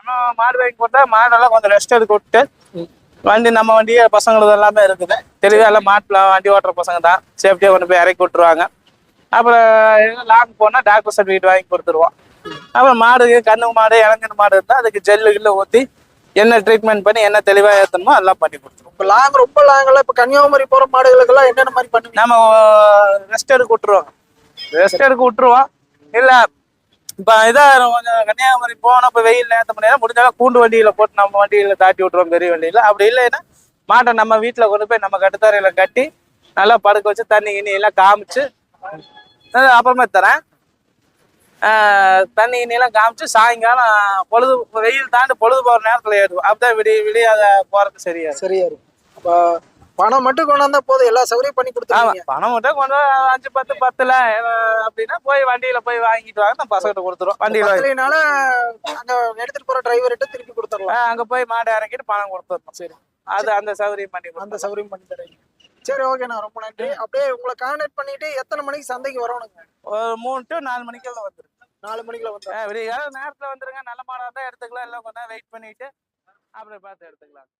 நம்ம மாடு வாங்கி போட்டா மாடெல்லாம் கொஞ்சம் ரெஸ்ட் எடுக்க விட்டு வண்டி நம்ம வண்டியே பசங்களுக்கு எல்லாமே இருக்குது. தெளிவா எல்லாம் மாட்டில் வண்டி ஓட்டுற பசங்க தான். சேஃப்டியாக கொண்டு போய் இறக்கி விட்டுருவாங்க. அப்புறம் லாங் போனால் டாக்டர் சர்டிஃபிகேட் வாங்கி கொடுத்துருவோம். அப்புறம் மாடு கண்ணு மாடு இளங்கன்னு மாடு இருந்தால் அதுக்கு ஜெல்லு கில்லு ஊற்றி என்ன ட்ரீட்மெண்ட் பண்ணி என்ன தெளிவாக ஏற்றணுமோ எல்லாம் பண்ணி கொடுத்துருவோம். இப்ப லாங் ரொம்ப லாங்ல இப்ப கன்னியாகுமரி போற மாடுகளுக்கு எல்லாம் என்னென்ன மாதிரி பண்ணுவீங்க? நம்ம ரெஸ்ட் எடுக்க விட்டுருவோம். ரெஸ்ட் எடுக்க விட்டுருவோம். இல்ல இப்ப இதா கொஞ்சம் கன்னியாகுமரி போனோம் இப்ப வெயில் நேரத்தை முடியாது முடிஞ்சாலும் கூண்டு வண்டியில போட்டு நம்ம வண்டியில தாட்டி விட்டுருவோம் பெரிய வண்டியில. அப்படி இல்லைன்னா மாட்டை நம்ம வீட்டுல கொண்டு போய் நம்ம கட்டுத்தரையில கட்டி நல்லா படுக்க வச்சு தண்ணி கிண்ணி எல்லாம் காமிச்சு அப்புறமே அப்புறமா தரேன். தண்ணி கிண்ணி காமிச்சு சாயங்காலம் பொழுது வெயில் தாண்டி பொழுது போற நேரத்துல ஏறுவோம். அப்பதான் விடிய விடிய அதை போறது சரியா சரியா இருக்கும். பணம் மட்டும் கொண்டாந்தா போதும். எல்லா சௌகரியம் பண்ணி கொடுத்துருவீங்க. பணம் மட்டும் கொண்டு வா, அஞ்சு பத்து பத்துல அப்படின்னா போய் வண்டியில போய் வாங்கிட்டு வாங்க நம்ம பசங்கிட்ட கொடுத்துருவோம். வண்டியில பத்தலைனால அங்க எடுத்துட்டு போற டிரைவர்கிட்ட திருப்பி கொடுத்துடலாம். அங்க போய் மாடு இறக்கிட்டு பணம் கொடுத்துருவோம் சரி. அது அந்த சௌகரியம் பண்ணி அந்த. சௌகரியம் பண்ணி தரீங்க சரி ஓகேண்ணா ரொம்ப நன்றி. அப்படியே உங்களை கான்டாக்ட் பண்ணிட்டு எத்தனை மணிக்கு சந்தைக்கு வரணுங்க? ஒரு மூணு டு நாலு மணிக்கெல்லாம் வந்துருக்கு நாலு மணிக்குள்ள வந்து அஹ் விடிய நேரத்துல வந்துருங்க. நல்ல மாடா தான் எடுத்துக்கலாம். எல்லாம் கொஞ்சம் வெயிட் பண்ணிட்டு அப்புறம் பார்த்து எடுத்துக்கலாம்.